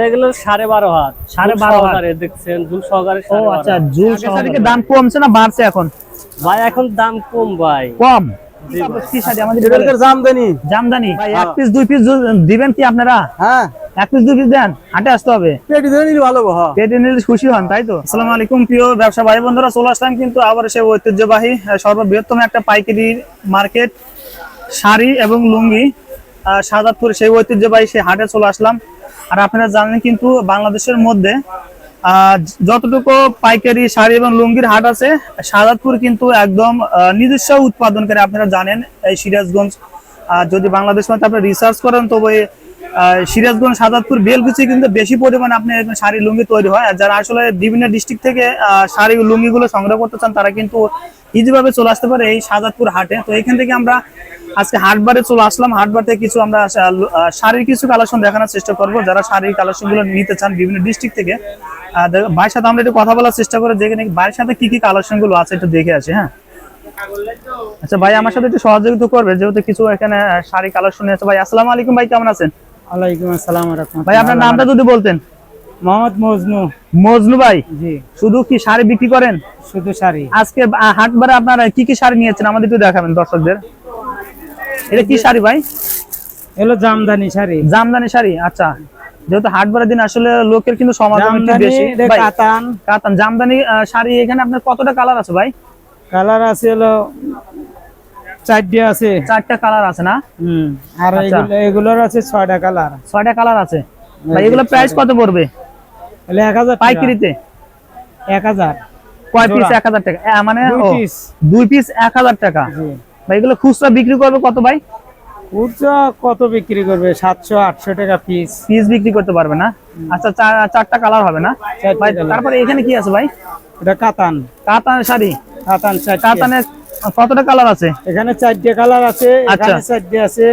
এগুলো সাড়ে বারো হাত। সাড়ে বারো হাত। দেখছেন ঝুল সহকারে ও আচ্ছা হাত। জুল দাম কমছে না বাড়ছে এখন? ভাই এখন দাম কম ভাই। কম? জি ভাই। কি শাড়ি? আমাদের এটার জামদানি। জামদানি। এক হ্যাঁ। পিস দুই পিস দিবেন কি আপনারা? হ্যাঁ। এক পিস দুই পিস দেন হাটে আসতে হবে। পেটি নিলে ভালো হ্যাঁ। পেটে নিলে খুশি হন তাই তো? আসসালামু আলাইকুম প্রিয় ব্যবসা ভাই বন্ধুরা চলে আসলাম কিন্তু আবার সে ঐতিহ্যবাহী সর্ববৃহত্তম একটা পাইকারি মার্কেট শাড়ি এবং লুঙ্গি আহ, সাদাতপুর সেই ঐতিহ্যবাহী সেই হাটে চলে আসলাম। আর আপনারা জানেন কিন্তু বাংলাদেশের মধ্যে যতটুকু পাইকারি শাড়ি এবং লুঙ্গির হাট আছে সাদাতপুর কিন্তু একদম নিজস্ব উৎপাদনকারী, আপনারা জানেন, এই সিরাজগঞ্জ। যদি বাংলাদেশ মধ্যে আপনি রিসার্চ করেন, তবে সিরাজগঞ্জ, সাদাতপুর, বেলকুচি কিন্তু বেশি পরিমাণে আপনি এখানে শাড়ি লুঙ্গি তৈরি হয়। আর যারা আসলে বিভিন্ন ডিস্ট্রিক্ট থেকে শাড়ি লুঙ্গি গুলো সংগ্রহ করতে চান, তারা কিন্তু ইজি ভাবে চলে আসতে পারে এই সাদাতপুর হাটে। তো এখান থেকে আমরা আজকে হাটবারে চলে আসলাম। হাটবার থেকে কিছু আমরা শাড়ির কিছু কালেকশন দেখানোর চেষ্টা করব। যারা শাড়ির কালেকশনগুলো নিতে চান বিভিন্ন ডিস্ট্রিক্ট থেকে ভাইয়ের সাথে আমরা একটু কথা বলার চেষ্টা করে দেখে নাকি ভাইয়ের সাথে কি কি কালেকশনগুলো আছে একটু দেখে আসি হ্যাঁ? আচ্ছা ভাই, আমার সাথে একটু সহযোগিতা করবে, যেহেতু কিছু এখানে শাড়ি কালেকশন আছে। ভাই, আসসালামু আলাইকুম, ভাই, কেমন আছেন? ওয়ালাইকুম আসসালাম রাহমাতুল্লাহ ভাই আপনার নামটা যদি বলতেন। মোহাম্মদ মজনু। মজনু ভাই জি। শুধু কি শাড়ি বিক্রি করেন? শুধু শাড়ি। আজকে হাটবারে আপনারা কি কি শাড়ি নিয়েছেন? আমাদের একটু দেখাবেন দর্শকদের। এটা কি শাড়ি ভাই? এলো জামদানি শাড়ি। জামদানি শাড়ি? আচ্ছা। যেহেতু হাটবারের দিন আসলে লোকের কিন্তু সমাগম একটু বেশি। কাতান। কাতান। জামদানি শাড়ি এখানে আপনার কতটা কালার আছে ভাই? কালার আছে হলো চারটে আছে। চারটা কালার আছে না? হুম। আর আচ্ছা। এগুলোর আছে ছয়টা কালার। ছয়টা কালার আছে। ভাই এগুলো প্রাইস কত পড়বে? হলে এক হাজার পাইকারিতে? এক হাজার। কয় পিস। এক হাজার টাকা? মানে দুই পিস এক হাজার টাকা। জি। ভাই এগুলো খুচরা বিক্রি করবে কত ভাই? উচ্চা কত বিক্রি করবে? সাতশো আটশো টাকা পিস পিস বিক্রি করতে পারবে না? আচ্ছা চার- চারটা কালার হবে না? ভাই তারপরে এখানে কি আছে ভাই? এটা কাতান। কাতান শাড়ি। কাতান চারটে কাতানে কতটা কালার আছে? এখানে চারটে কালার আছে আচ্ছা। এখানে চারটে আছে।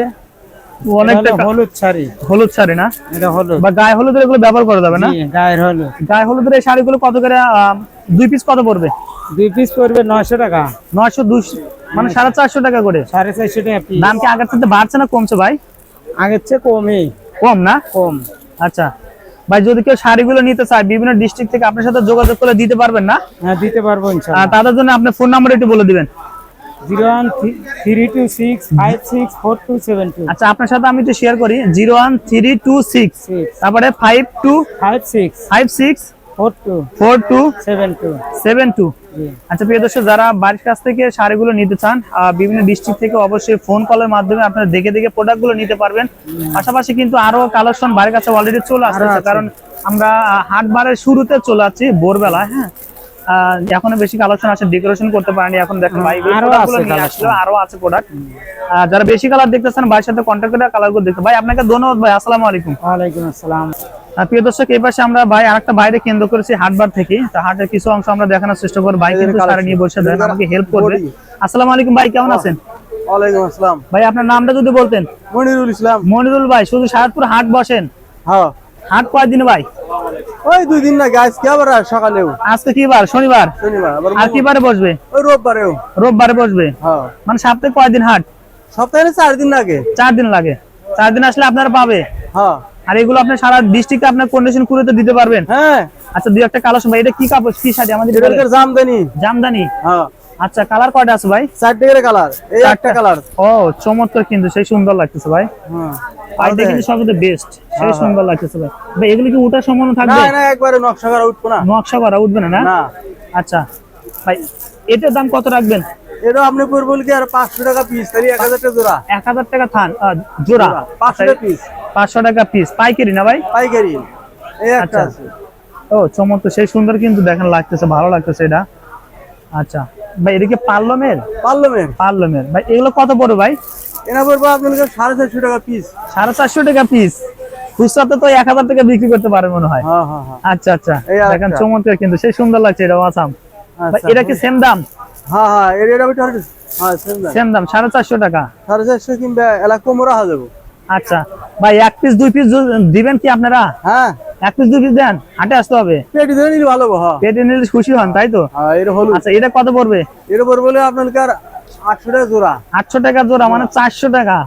অনেকটা হলুদ শাড়ি। হলুদ শাড়ি না? এটা হলুদ। বা গায়ে হলুদের এগুলো ব্যবহার করা যাবে না? গায়ের হলুদ। গায়ে হলুদের এই শাড়িগুলো কত করে দুই পিস কত পড়বে? দুই পিস পড়বে নয়শো টাকা। মানে টাকা করে। সাড়ে চারশো টাকা পিস দাম কি আগের থেকে বাড়ছে না কমছে ভাই? আগের চেয়ে কমই। কম না? কম। আচ্ছা। ভাই যদি কেউ শাড়িগুলো নিতে চায় বিভিন্ন ডিস্ট্রিক্ট থেকে আপনার সাথে যোগাযোগ করে দিতে পারবেন না? হ্যাঁ দিতে পারব তাদের জন্য আপনার ফোন নাম্বার একটু বলে দিবেন। Zero one three two six five six four two seven two. আচ্ছা আপনার সাথে আমি একটু শেয়ার করি। Zero one three two six six তারপরে five two five six. Five six four two. Four two seven two. Seven two. আচ্ছা প্রিয় দর্শক যারা বাড়ির কাছ থেকে শাড়িগুলো নিতে চান বিভিন্ন ডিস্ট্রিক্ট থেকে অবশ্যই ফোন কলের মাধ্যমে আপনারা দেখে দেখে প্রোডাক্টগুলো নিতে পারবেন। পাশাপাশি কিন্তু আরও কালেকশন বাড়ির কাছে অলরেডি চলে আসতেছে। আছে। কারণ আমরা আহ, হাট বারের শুরুতে চলে যাচ্ছি ভোরবেলা হ্যাঁ? এখনও বেশি কালেকশন আছে ডেকোরেশন করতে পারেনি এখন দেখেন ভাই আরও আছে নিয়ে আরও আছে প্রোডাক্ট যারা বেশি কালার দেখতেছেন ভাইয়ের সাথে কন্ট্যাক্ট করে কালারগুলো দেখতে ভাই আপনাকে ধন্যবাদ ভাই আসসালামু আলাইকুম। ওয়ালাইকুম আসসালাম। প্রিয় দর্শক এই পাশে আমরা ভাই আরেকটা বাইরে কেন্দ্র করেছি হাটবার থেকে। তা হাটের কিছু অংশ আমরা দেখানোর চেষ্টা করব। ভাই কিন্তু সারা নিয়ে বসে দেন আমাকে হেল্প করবে। আসসালামু আলাইকুম ভাই কেমন আছেন? ওয়ালাইকুম আসসালাম। ভাই আপনার নামটা যদি বলতেন। মনিরুল ইসলাম। মনিরুল ভাই শুধু সাহাদপুর হাট বসেন? হ্যাঁ। হাট কয় দিন ভাই? ওই দুই দিন না গাছ কে আবার সকালেও। আজকে কি বার? শনিবার। শনিবার। আর কি বারে বসবে? ওই রোববারেও। রোববারে বসবে? হ্যাঁ। মানে সপ্তাহে কয় দিন হাট? সপ্তাহে চার দিন আগে। চার দিন লাগে। চার দিন আসলে আপনারা পাবে। হ্যাঁ। আর এগুলো আপনার সারা ডিস্ট্রিক্টে আপনার কন্ডিশন করে তো দিতে পারবেন। হ্যাঁ। আচ্ছা দুই একটা কালার ভাই এটা কি কাপড় কি শাড়ি? আমাদের জামদানি। জামদানি। হ্যাঁ। আচ্ছা কালার কয়টা আছে ভাই? চারটে করে কালার এই একটা কালার ও চমৎকার কিন্তু সেই সুন্দর লাগতেছে ভাই। হ্যাঁ পাইটা কিন্তু সবচেয়ে বেস্ট সেই সুন্দর লাগতেছে ভাই। ভাই এগুলো কি উঠার সম্ভাবনা থাকবে? না না একবারে নকশা করা উঠবে না। নকশা করা উঠবে না না? আচ্ছা ভাই এটার দাম কত রাখবেন? এটা আপনি পড়ব কি আর পাঁচশো টাকা পিস তাহলে এক হাজার টাকা জোড়া। এক হাজার টাকা থান জোড়া। পাঁচশো টাকা পিস পাঁচশো টাকা পিস পাইকারি না ভাই? পাইকারি এই একটা আচ্ছা। আছে। ও চমৎকার সেই সুন্দর কিন্তু দেখেন লাগতেছে ভালো লাগতেছে এটা। আচ্ছা ভাই এদিকে পার্লমের? পার্লামেন্ট পার্লমের। ভাই এগুলো কত পড়বে ভাই? এনা পড়ব আপনার সাড়ে চারশো টাকা পিস সাড়ে চারশো টাকা পিস খুচরাতে তো এক হাজার টাকা বিক্রি করতে পারে মনে হয়। হ্যাঁ হ্যাঁ হ্যাঁ। আচ্ছা আচ্ছা। দেখেন চমৎকার কিন্তু। সেই সুন্দর লাগছে এটা আসাম আচ্ছা। এটা কি সেম দাম? হ্যাঁ হ্যাঁ এটা হ্যাঁ সেম দাম। সাড়ে চারশো টাকা। সাড়ে চারশো কিংবা এলাকা কমও রাখা যাব আচ্ছা। ভাই এক পিস দুই পিস দিবেন কি আপনারা? হ্যাঁ। এক পিস দুই পিস দেন? হাটে আসতে হবে? পেটি ধরে নিলে ভালো হ্যাঁ। পেটে নিলে খুশি হন তাই তো? হ্যাঁ এটা হলুদ। আচ্ছা এটা কত পড়বে? এর উপর বলে আর আটশো টাকা জোড়া। আটশো টাকা জোড়া মানে চারশো টাকা।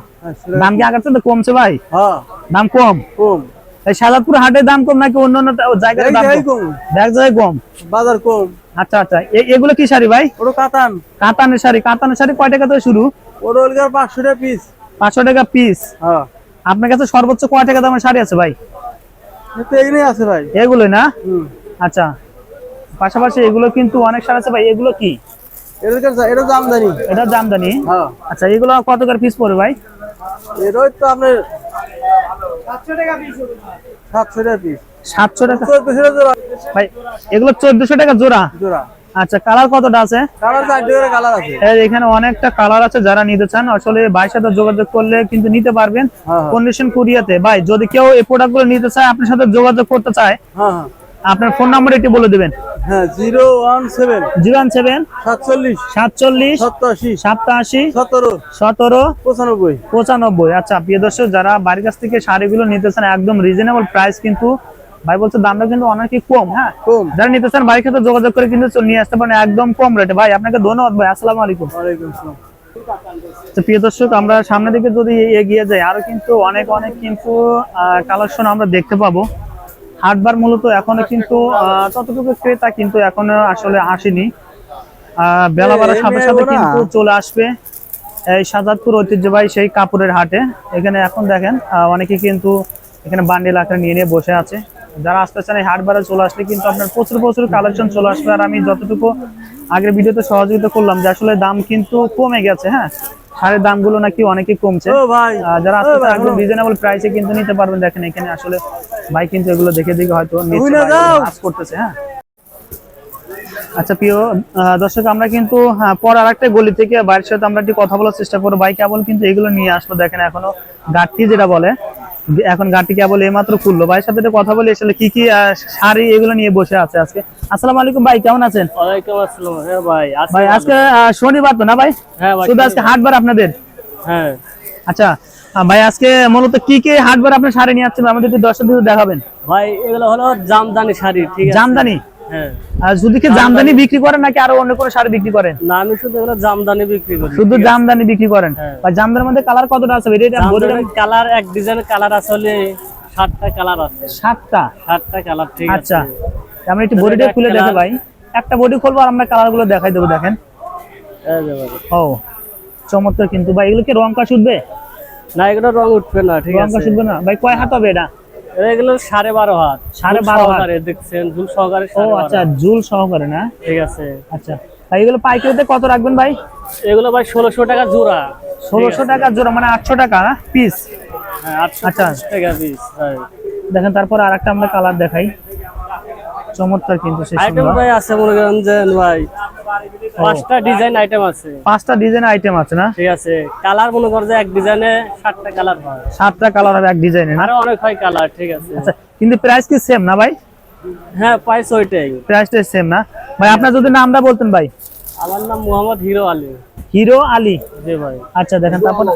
দাম কি আগের থেকে কমছে ভাই? হ্যাঁ। দাম কম? কম। এই সাজাদপুর হাটের দাম কম নাকি অন্য অন্য জায়গার এই দাম জায়গায় কম? এক জায়গায় কম? বাজার কম। আচ্ছা আচ্ছা। এ- এগুলো কি শাড়ি ভাই? ওটা কাতান। কাতানের শাড়ি। কাতানের শাড়ি কয় টাকা থেকে শুরু? ওটা হলগে পাঁচশো টাকা পিস পাঁচশো টাকা পিস হ্যাঁ। আপনার কাছে সর্বোচ্চ কয় টাকা দামের শাড়ি আছে ভাই? এগুলোই আছে ভাই। এগুলোই না? হুম। আচ্ছা। পাশাপাশি এগুলো কিন্তু অনেক শাড়ি আছে ভাই এগুলো কি? এটা জামদানি এটা জামদানি হ্যাঁ। আচ্ছা এগুলো কত করে পিস পড়বে ভাই? এটাই তো আপনার সাতশো টাকা পিস সাতশো টাকা। চোদ্দশো টাকা জোড়া। ভাই এগুলো চোদ্দশো টাকা জোড়া? জোড়া। আচ্ছা কালার কতটা আছে? এখানে অনেকটা কালার আছে যারা নিতে চান। আসলে ভাইয়ের সাথে যোগাযোগ করলে কিন্তু নিতে পারবেন। হ্যাঁ, হ্যাঁ। কন্ডিশন কুরিয়াতে। ভাই যদি কেউ এই প্রোডাক্টগুলো নিতে চায় আপনার সাথে যোগাযোগ করতে চায় হ্যাঁ হ্যাঁ। আপনার ফোন নাম্বার একটু বলে দিবেন। হ্যাঁ zero one seven. Zero one seven সাতচল্লিশ। সাতচল্লিশ সাতাশি সতেরো। সতেরো পঁচানব্বই। পঁচানব্বই। আচ্ছা প্রিয় দর্শক যারা বাড়ির কাছ থেকে শাড়িগুলো নিতে চান একদম রিজনেবল প্রাইস কিন্তু ভাই বলছে দামটা কিন্তু অনেকই কম হ্যাঁ? যারা নিতে চান বাড়ির সাথে যোগাযোগ করে কিন্তু নিয়ে আসতে পারেন একদম কম রেটে ভাই আপনাকে ধন্যবাদ ভাই আসসালামু আলাইকুম। তো প্রিয় দর্শক আমরা সামনের দিকে যদি এগিয়ে যাই আরও কিন্তু অনেক অনেক কিন্তু কালেকশন আমরা দেখতে পাবো। হাটবার মূলত এখনও কিন্তু ততটুকু ক্রেতা কিন্তু এখনও আসলে আসেনি। বেলা বাড়ার সাথে সাথে কিন্তু চলে আসবে এই সাজাদপুর ঐতিহ্যবাহী সেই কাপড়ের হাটে। এখানে এখন দেখেন অনেকে কিন্তু এখানে বান্ডিল আকারে নিয়ে নিয়ে বসে আছে। যারা আসতে চান এই হাট বারে চলে আসলে কিন্তু আপনার প্রচুর প্রচুর কালেকশন চলে আসবে। আর আমি যতটুকু আগের ভিডিওতে সহযোগিতা করলাম যে আসলে দাম কিন্তু কমে গেছে হ্যাঁ? শাড়ির দামগুলো নাকি অনেকই কমছে। যারা আসতে চান একদম রিজনেবল প্রাইসে কিন্তু নিতে পারবেন। দেখেন এখানে আসলে ভাই কিন্তু এগুলো দেখে দেখে হয়তো। কাজ করতেছে হ্যাঁ? আচ্ছা প্রিয় দর্শক আমরা কিন্তু হ্যাঁ, পর আর একটা গলি থেকে বাইরের সাথে আমরা একটু কথা বলার চেষ্টা করব। ভাই কেবল কিন্তু এগুলো নিয়ে আসলো দেখেন এখনও। গাঠটি যেটা বলে এখন গাড়িটি কেবল এইমাত্র খুললো। ভাইয়ের সাথে কথা বলে আসলে কি কি শাড়ি এগুলো নিয়ে বসে আছে আজকে। আসসালামু আলাইকুম ভাই কেমন আছেন? ওয়ালাইকুম আসসালাম হ্যাঁ ভাই ভাই আজকে শনিবার তো না ভাই? হ্যাঁ ভাই শুধু আজকে হাটবার আপনাদের? হ্যাঁ। আচ্ছা ভাই আজকে মূলত কি কি হাটবার আপনার শাড়ি নিয়ে আসছেন? আমাদের একটু দর্শক দেখাবেন। ভাই এগুলো হলো জামদানি শাড়ি ঠিক আছে? জামদানি? আর শুধু কি জামদানি বিক্রি করেন নাকি আরও অন্য কোনো শাড়ি বিক্রি করেন? না আমি শুধু এগুলো জামদানি বিক্রি করি। শুধু জামদানি বিক্রি করেন? হ্যাঁ। ভাই জামদানির মধ্যে কালার কতটা আছে? এটা কালার এক ডিজাইন কালার আসলে সাতটা কালার আছে। সাতটা? সাতটা কালার ঠিক আছে। আচ্ছা। আমরা একটু বডিটা খুলে দেখে ভাই। একটা বডি খুলবো আর আমরা কালারগুলো দেখাই দেবো দেখেন। ও চমৎকার কিন্তু। ভাই এগুলো কি রং কাশ উঠবে? না এগুলো রং উঠবে না ঠিক রং কাশ উঠবে না? ভাই কয় হাত হবে এটা? এগুলো সাড়ে বারো হাত। সাড়ে বারো হাত। দেখছেন ঝুল সহকারে ও আচ্ছা সহকারে না? ঠিক আছে। আচ্ছা ভাই এগুলো পাইকারিতে কত রাখবেন ভাই? এগুলো ভাই ষোলোশো টাকা জোড়া। ষোলোশো টাকা জোড়া মানে আটশো টাকা পিস হ্যাঁ আচ্ছা। টাকা পিস দেখেন তারপর আর একটা আমরা কালার দেখাই। চমৎকার কিন্তু ভাই আছে মনে করেন যে ভাই পাঁচটা ডিজাইন আইটেম আছে। পাঁচটা ডিজাইন আইটেম আছে না? ঠিক আছে। কালার মনে কর যে এক ডিজাইনে সাতটা কালার হয়। সাতটা কালার হবে এক ডিজাইনের আরও অনেক হয় কালার ঠিক আছে। আচ্ছা কিন্তু প্রাইস কি সেম না ভাই? হ্যাঁ প্রাইস ওইটাই। প্রাইসটা সেম না। ভাই আপনার যদি নামটা বলতেন ভাই। আমার নাম মোহাম্মদ হিরো আলী। হিরো আলী? জি ভাই। আচ্ছা দেখেন তারপর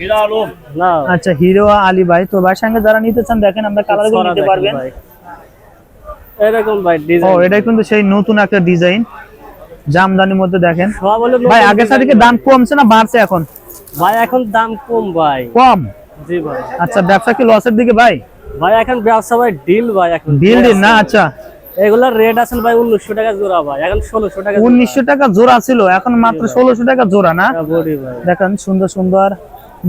হিরো আলম। না। আচ্ছা হিরো আলী ভাই। তো ভাইয়ের সঙ্গে যারা নিতে চান দেখেন আমরা কালারগুলো ছড়া নিতে পারবেন। ভাই। এরকম ভাই ডিজাইন ও ডিজাইন এটা কিন্তু সেই নতুন একটা ডিজাইন জামদানির মধ্যে দেখেন। ভাই আগের সারিকে দাম কমছে না বাড়ছে এখন? ভাই এখন দাম কম ভাই। কম? জি ভাই। আচ্ছা ব্যবসা কি লসের দিকে ভাই? ভাই এখন ব্যবসা ভাই ডিল ভাই এখন। ডিল দিন না? আচ্ছা। এগুলার রেট আছে ভাই উনিশশো টাকা জোড়া ভাই। এখন ষোলোশো টাকা উনিশশো টাকা জোড়া ছিল এখন মাত্র ষোলোশো টাকা জোড়া না? দেখেন সুন্দর সুন্দর।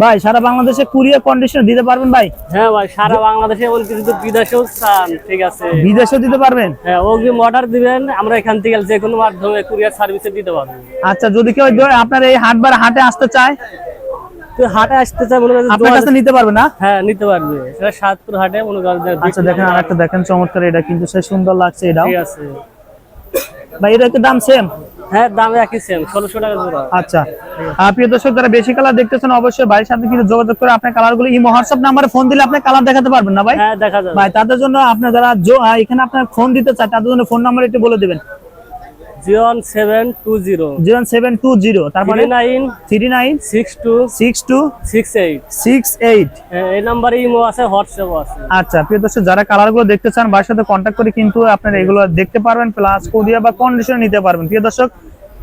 ভাই সারা বাংলাদেশে কুরিয়ার কন্ডিশন দিতে পারবেন ভাই? হ্যাঁ ভাই সারা বাংলাদেশে এমনকি যদি বিদেশেও চান ঠিক আছে। বিদেশেও দিতে পারবেন? হ্যাঁ অগ্রিম অর্ডার দিবেন আমরা এখান থেকে যে কোনো মাধ্যমে কুরিয়ার সার্ভিসে দিতে পারব। আচ্ছা যদি কেউ আপনার এই হাটবার হাটে আসতে চায়? তুই হাটে আসতে চাই মনে আপনার কাছে নিতে পারবে না? হ্যাঁ নিতে পারবে। সেটা সাতপুর হাটে মনে করেন আচ্ছা দেখেন আর একটা দেখেন চমৎকার এটা কিন্তু সে সুন্দর লাগছে এটাও। ঠিক আছে। ভাই এটা কি দাম সেম হ্যাঁ দাম একই সেম 1600 টাকা জোড়া। আচ্ছা। আপনি প্রিয় দর্শক যারা বেশি কালার দেখতেছেন অবশ্যই ভাইয়ের সাথে কিন্তু যোগাযোগ করে আপনার কালারগুলো ইমো হোয়াটসঅ্যাপ নাম্বারে ফোন দিলে আপনি কালার দেখাতে পারবেন না ভাই? হ্যাঁ দেখা যাবে। ভাই তাদের জন্য আপনার যারা এখানে আপনার ফোন দিতে চায় তাদের জন্য ফোন নাম্বার একটু বলে দিবেন। তারপরে আচ্ছা প্রিয় দর্শক যারা কালারগুলো দেখতে চান সাথে কন্ট্যাক্ট করে কিন্তু আপনারা এগুলো দেখতে পারবেন প্লাস বা কন্ডিশনে নিতে পারবেন। প্রিয় দর্শক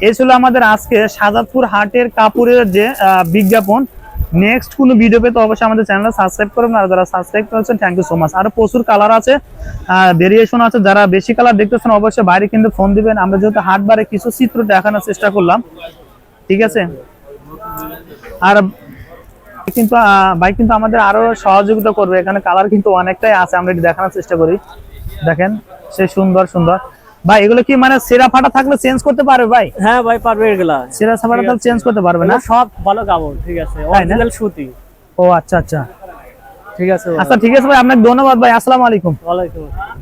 এই ছিল আমাদের আজকে সাজাদপুর হাটের কাপড়ের যে বিজ্ঞাপন। নেক্সট কোনো ভিডিও পেতে অবশ্যই আমাদের চ্যানেল সাবস্ক্রাইব করবেন। আর যারা সাবস্ক্রাইব করেছেন থ্যাংক ইউ সো মাচ আর প্রচুর কালার আছে ভেরিয়েশন আছে। যারা বেশি কালার দেখতেছেন, অবশ্যই বাইরে কিন্তু ফোন দিবেন। আমরা যেহেতু হাট বারে কিছু চিত্র দেখানোর চেষ্টা করলাম, ঠিক আছে? আর কিন্তু ভাই কিন্তু আমাদের আরও সহযোগিতা করবে। এখানে কালার কিন্তু অনেকটাই আছে, আমরা এটি দেখানোর চেষ্টা করি। দেখেন, সে সুন্দর সুন্দর। ভাই এগুলো কি মানে সেরা ফাটা থাকলে চেঞ্জ করতে পারবে ভাই? হ্যাঁ ভাই পারবে এগুলা। সেরা ফাটা থাকলে চেঞ্জ করতে পারবে না? সব ভালো কাপড় ঠিক আছে। অরিজিনাল সুতি। ও আচ্ছা আচ্ছা। ঠিক আছে আচ্ছা ঠিক আছে ভাই আপনাকে ধন্যবাদ ভাই আসসালামু আলাইকুম। ওয়ালাইকুম আসসালাম।